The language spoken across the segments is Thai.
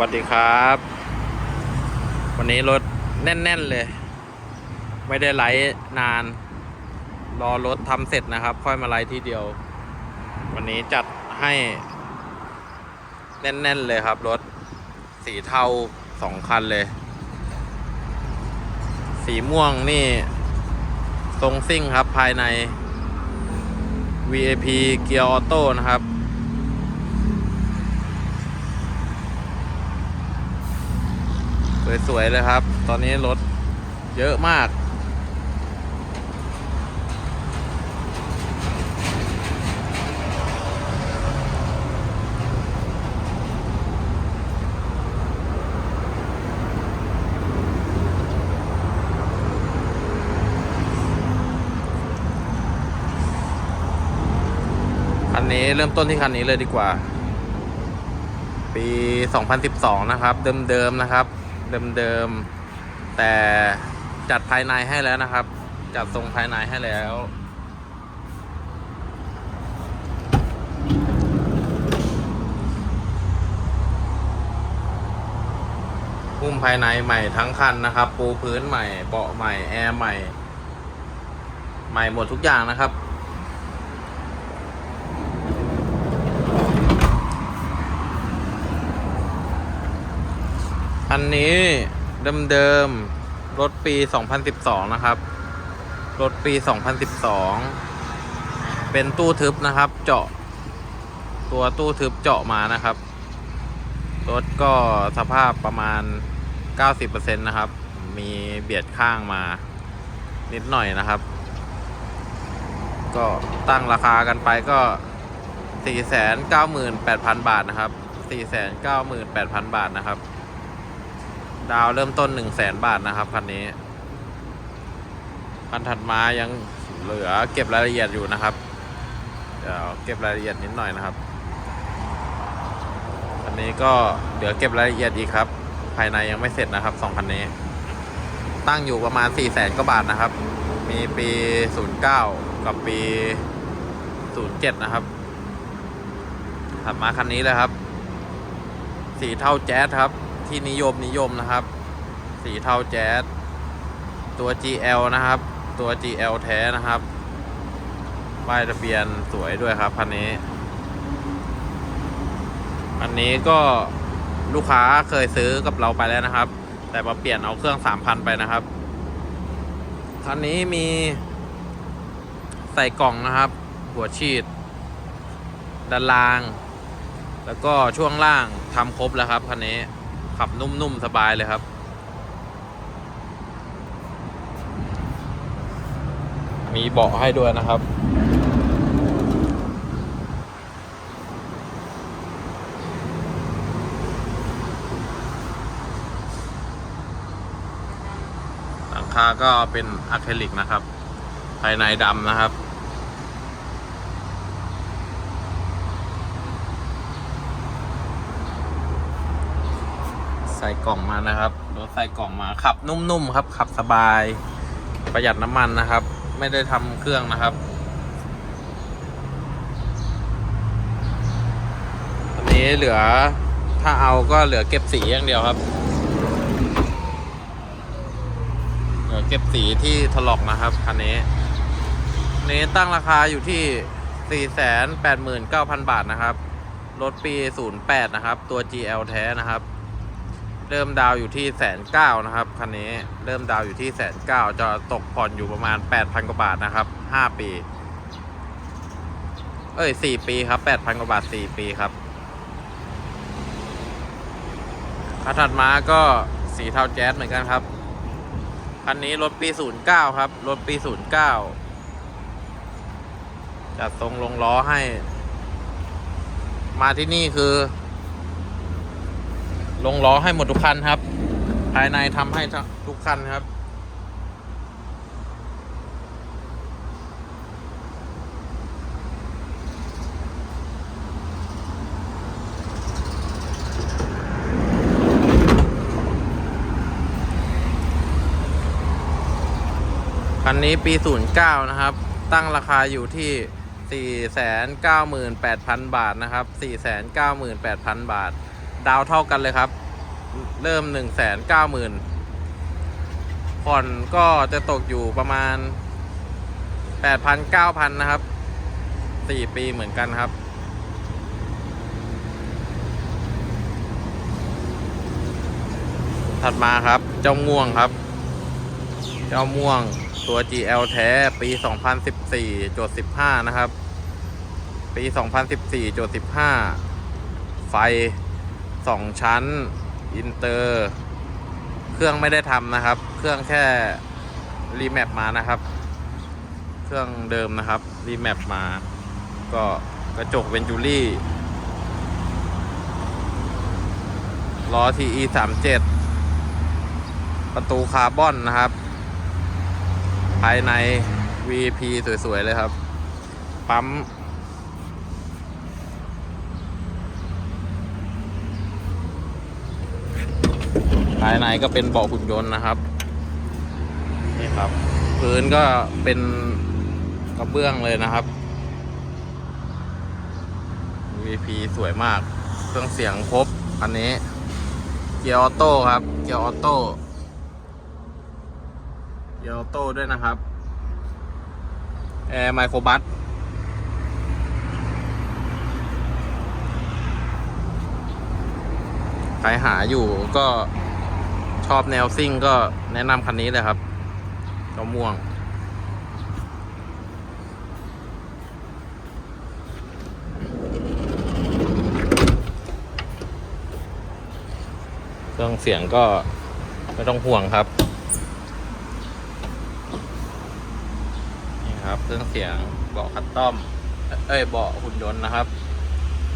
วัสดีครับ วันนี้รถแน่น ๆ เลย ไม่ได้ไลนาน รอรถทำเสร็จนะครับ ค่อยมาไลฟ์ทีเดียว วันนี้จัดให้ แน่น ๆ เลยครับ รถ สีเทาสองคันเลย สีม่วงนี่ ทรงซิ่งครับภายใน VAP เกียร์ออโต้นะครับ สวยๆเลยครับ ตอนนี้รถเยอะมาก คันนี้เริ่มต้นที่คันนี้เลยดีกว่า ปี 2012 นะครับ เดิมๆนะครับ เดิมๆ แต่จัดภายในให้แล้วนะครับ จัดทรงภายในให้แล้วหุ้มภายในใหม่ทั้งคันนะครับ ปูพื้นใหม่ เบาะใหม่ แอร์ใหม่ ใหม่หมดทุกอย่างนะครับ อันนี้เดิมๆ รถปี 2012 นะครับ รถปี 2012 เป็นตู้ทึบนะครับ เจาะ ตัวตู้ทึบเจาะมานะครับ รถก็สภาพประมาณ 90%นะครับ มีเบียดข้างมานิดหน่อยนะครับ ก็ตั้งราคากันไปก็ 498,000 บาทนะครับ 498,000 บาทนะครับ ดาวเริ่มต้น1 0 0 0 0แสนบาทนะครับคันนี้ คันถัดมายังเหลือเก็บรายละเอียดอยู่นะครับ เดี๋ยวเก็บรายละเอียดนิดหน่อยนะครับ คันนี้ก็เดี๋ยวเก็บรายละเอียดอีกครับ ภายในยังไม่เสร็จนะครับสองคันนี้ ตั้งอยู่ประมาณ4 0 0แสนกว่าบาทนะครับ มีปี09กับปี07นะครับถัดมาคันนี้เลยครับ สีเท่าแจ๊สครับ ที่นิยมนิยมนะครับ สีเทาแจ๊สตัว GL นะครับ ตัว GL แท้นะครับ ป้ายทะเบียนสวยด้วยครับคันนี้ อันนี้ก็ลูกค้าเคยซื้อกับเราไปแล้วนะครับ แต่มาเปลี่ยนเอาเครื่อง3,000ไปนะครับคันนี้มีใส่กล่องนะครับ หัวฉีดด้านล่าง แล้วก็ช่วงล่างทำครบแล้วครับคันนี้ ขับนุ่มๆ สบายเลยครับ มีเบาะให้ด้วยนะครับ หลังคาก็เป็นอะคริลิกนะครับ ภายในดำนะครับ ส่กล่องมานะครับ รถใส่กล่องมาขับนุ่มๆครับ ขับสบาย ประหยัดน้ำมันนะครับ ไม่ได้ทำเครื่องนะครับอันนี้เหลือถ้าเอาก็เหลือเก็บสีอย่างเดียวครับ เหลือเก็บสีที่ถลอกนะครับคันนี้นนี้ตั้งราคาอยู่ที่ 489,000 บาทนะครับ รถปี 08 นะครับ ตัว GL แท้นะครับ เริ่มดาวอยู่ที่แสนเก้านะครับคันนี้เริ่มดาวอยู่ที่แสนเก้าจะตกผ่อนอยู่ประมาณแปดพันกว่าบาทนะครับห้าปี เอ้ยสี่ปีครับแปดพันกว่าบาทสี่ปีครับคันถัดมาก็สีเทาแจ๊สเหมือนกันครับ คันนี้รถปีศูนย์เก้าครับ รถปีศูนย์เก้าจัดทรงลงล้อให้ มาที่นี่คือ ลงล้อให้หมดทุกคันครับ ภายในทำให้ทุกคันครับคันนี้ปี 09 นะครับ ตั้งราคาอยู่ที่ 498,000 บาทนะครับ 498,000 บาท ดาวเท่ากันเลยครับ เริ่มหนึ่งแสนเก้าหมื่นผ่อนก็จะตกอยู่ประมาณแปดพันเก้าพันนะครับสี่ปีเหมือนกันครับ ถัดมาครับ เจ้าม่วงครับ เจ้าม่วงตัว GL แท้ ปี 2014โจทย์15 นะครับ ปี 2014โจทย์15 ไฟ 2ชั้น อินเตอร์ เครื่องไม่ได้ทำนะครับ เครื่องแค่รีแมปมานะครับ เครื่องเดิมนะครับรีแมปมา ก็กระจกเวนจูรี่ล้อ TE 37ประตูคาร์บอนนะครับ ภายใน VP สวย ๆ เลยครับ ปั๊ม ภายในก็เป็นเบาะหุ่นยนต์นะครับ นี่ครับ พื้นก็เป็นกระเบื้องเลยนะครับ VP สวยมาก เครื่องเสียงครบอันนี้ เกียร์ออโต้ครับ เกียร์ออโต้ เกียร์ออโต้ด้วยนะครับ แอร์ไมโครบัสใครหาอยู่ก็ ชอบแนวซิ่งก็แนะนำคันนี้เลยครับเจ้าม่วง เครื่องเสียงก็ไม่ต้องห่วงครับ นี่ครับ เครื่องเสียงเบาะคัสตอม เอ้ยเบาะหุ่นยนต์นะครับ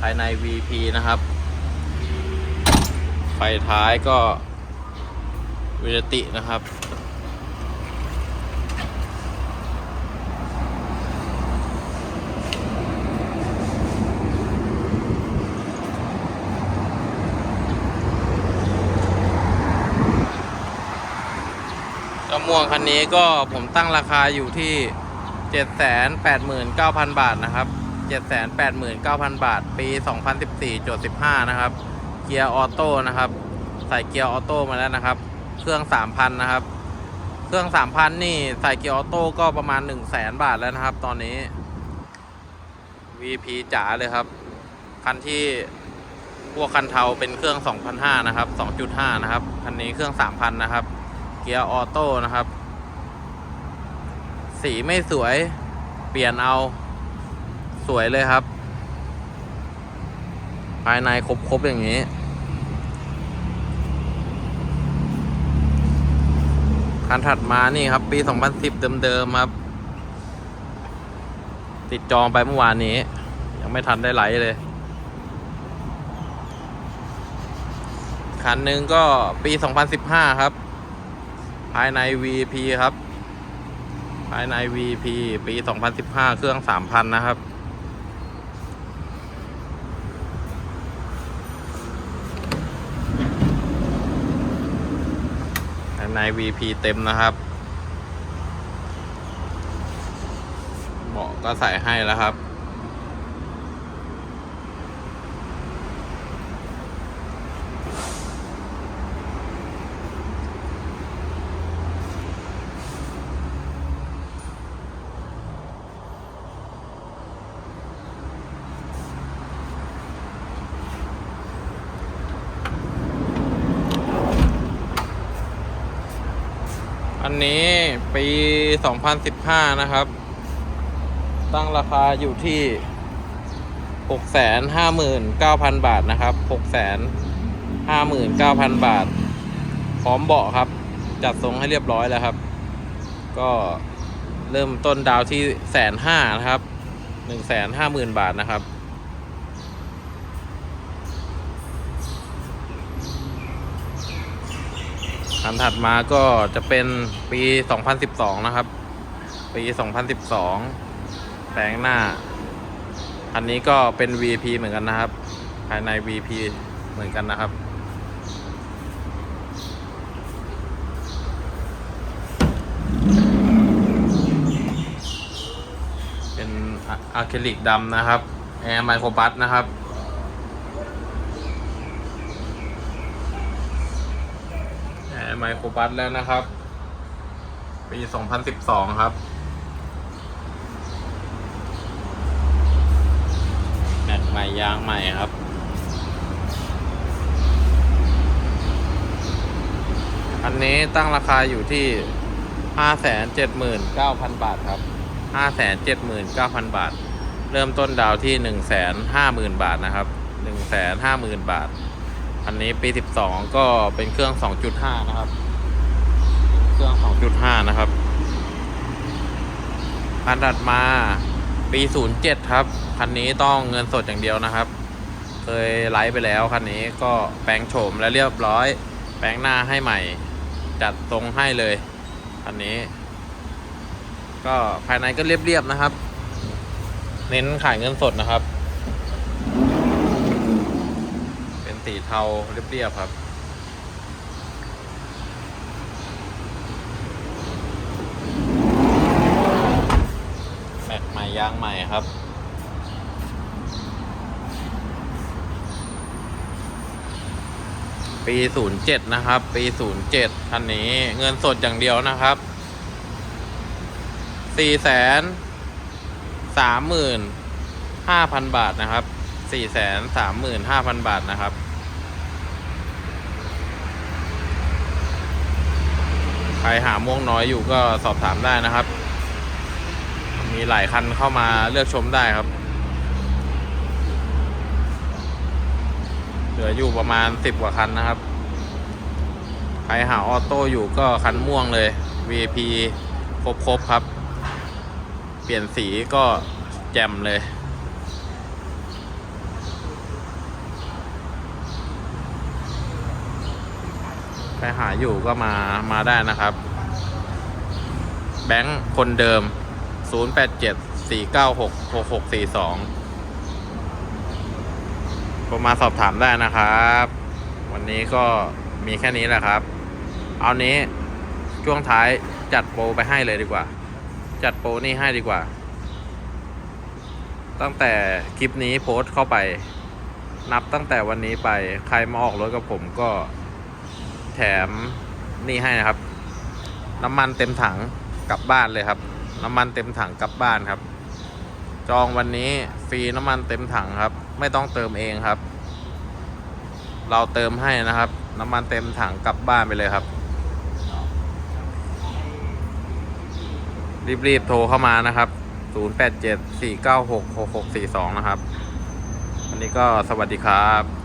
ภายใน VP นะครับ ไฟท้ายก็ วิรตินะครับเจ้าม่วงคันนี้ก็ผมตั้งราคาอยู่ที่ 789,000 บาทนะครับ 789,000 บาท ปี 2014จด15 นะครับ เกียร์ออโต้นะครับ ใส่เกียร์ออโต้มาแล้วนะครับ เครื่อง3,000นะครับ เครื่อง3,000นี่ใส่เกียร์ออโต้ก็ประมาณ100,000บาทแล้วนะครับ ตอนนี้ VP จ๋าเลยครับ คันที่พวกคันเทาเป็นเครื่อง 2,500 นะครับ 2.5 นะครับ คันนี้เครื่อง 3,000 นะครับ เกียร์ออโต้นะครับ สีไม่สวย เปลี่ยนเอา สวยเลยครับ ภายในครบๆอย่างนี้ คันถัดมานี่ครับ ปี 2010 เดิมๆครับ ติดจองไปเมื่อวานนี้ ยังไม่ทันได้ไหลเลย คันหนึ่งก็ปี 2015 ครับ ภายใน VP ครับ ภายใน VP ปี 2015 เครื่อง 3,000 นะครับ ภาย ใน VP เต็มนะครับ เบาะก็ใส่ให้แล้วครับ อันนี้ปี 2015 นะครับ ตั้งราคาอยู่ที่ 659,000 บาทนะครับ 659,000 บาท พร้อมเบาะครับ จัดทรงให้เรียบร้อยแล้วครับ ก็เริ่มต้นดาวที่แสนห้านะครับหนึ่งแสนห้าหมื่นบาทนะครับ คันถัดมาก็จะเป็นปี 2012 นะครับ ปี 2012แปลงหน้าคันนี้ก็เป็น VP เหมือนกันนะครับ ภายใน VP เหมือนกันนะครับ เป็นอะคริลิกดำนะครับ แอร์ไมโครบัสนะครับ ไมโครบัสแล้วนะครับ ปี 2012 ครับ แม็กใหม่ยางใหม่ครับอันนี้ตั้งราคาอยู่ที่ 579,000 บาทครับ 579,000 บาท เริ่มต้นดาวที่ 150,000 บาทนะครับ 150,000 บาท อันนี้ปี 12 ก็เป็นเครื่อง 2.5 นะครับ เครื่อง 2.5 นะครับคันถัดมาปี 07 ครับ คันนี้ต้องเงินสดอย่างเดียวนะครับ เคยไลฟ์ไปแล้วคันนี้ก็แปลงโฉมและเรียบร้อย แปลงหน้าให้ใหม่ จัดทรงให้เลย คันนี้ ก็ภายในก็เรียบๆนะครับ เน้นขายเงินสดนะครับ เป็น สีเทาเรียบๆครับ แม็กใหม่ยางใหม่ครับปี 07 นะครับ ปี 07คันนี้เงินสดอย่างเดียวนะครับ4แสนสามหมื่นห้าพันบาทนะครับ4แสนสามหมื่นห้าพันบาทนะครับ ใครหาม่วงน้อยอยู่ก็สอบถามได้นะครับ มีหลายคันเข้ามาเลือกชมได้ครับ เหลืออยู่ประมาณ10กว่าคันนะครับ ใครหาออโต้อยู่ก็คันม่วงเลย VP ครบครบๆครับ เปลี่ยนสีก็แจ่มเลย ใครหาอยู่ก็มามาได้นะครับ แบงค์คนเดิม 087 496 6642โทรมาสอบถามได้นะครับ วันนี้ก็มีแค่นี้แหละครับ เอานี้ช่วงท้ายจัดโปรไปให้เลยดีกว่า จัดโปรนี่ให้ดีกว่า ตั้งแต่คลิปนี้โพสต์เข้าไป นับตั้งแต่วันนี้ไปใครมาออกรถกับผมก็ แถมนี่ให้นะครับ น้ำมันเต็มถังกลับบ้านเลยครับ น้ำมันเต็มถังกลับบ้านครับ จองวันนี้ฟรีน้ำมันเต็มถังครับ ไม่ต้องเติมเองครับ เราเติมให้นะครับ น้ำมันเต็มถังกลับบ้านไปเลยครับ รีบๆโทรเข้ามานะครับ087 496 6642 นะครับ วันนี้ก็สวัสดีครับ